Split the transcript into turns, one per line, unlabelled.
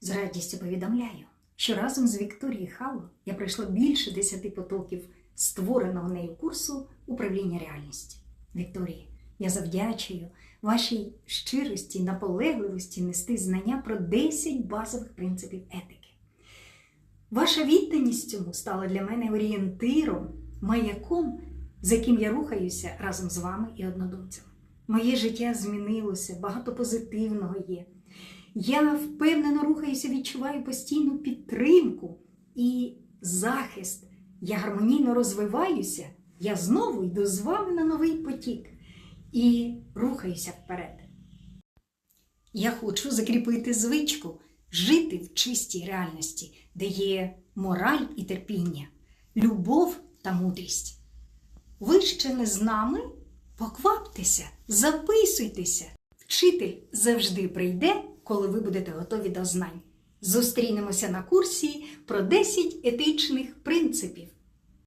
З радістю повідомляю, що разом з Вікторією Хало я пройшла більше 10 потоків створеного нею курсу управління реальністю. Вікторії, я завдячую вашій щирості, наполегливості нести знання про 10 базових принципів етики. Ваша відданість цьому стала для мене орієнтиром, маяком, за яким я рухаюся разом з вами і однодумцями. Моє життя змінилося, багато позитивного є. Я впевнено рухаюся, відчуваю постійну підтримку і захист. Я гармонійно розвиваюся, я знову йду з вами на новий потік і рухаюся вперед. Я хочу закріпити звичку жити в чистій реальності, де є мораль і терпіння, любов та мудрість. Ви ще не з нами? Покваптеся, записуйтеся. Вчитель завжди прийде, коли ви будете готові до знань. Зустрінемося на курсі про 10 етичних принципів.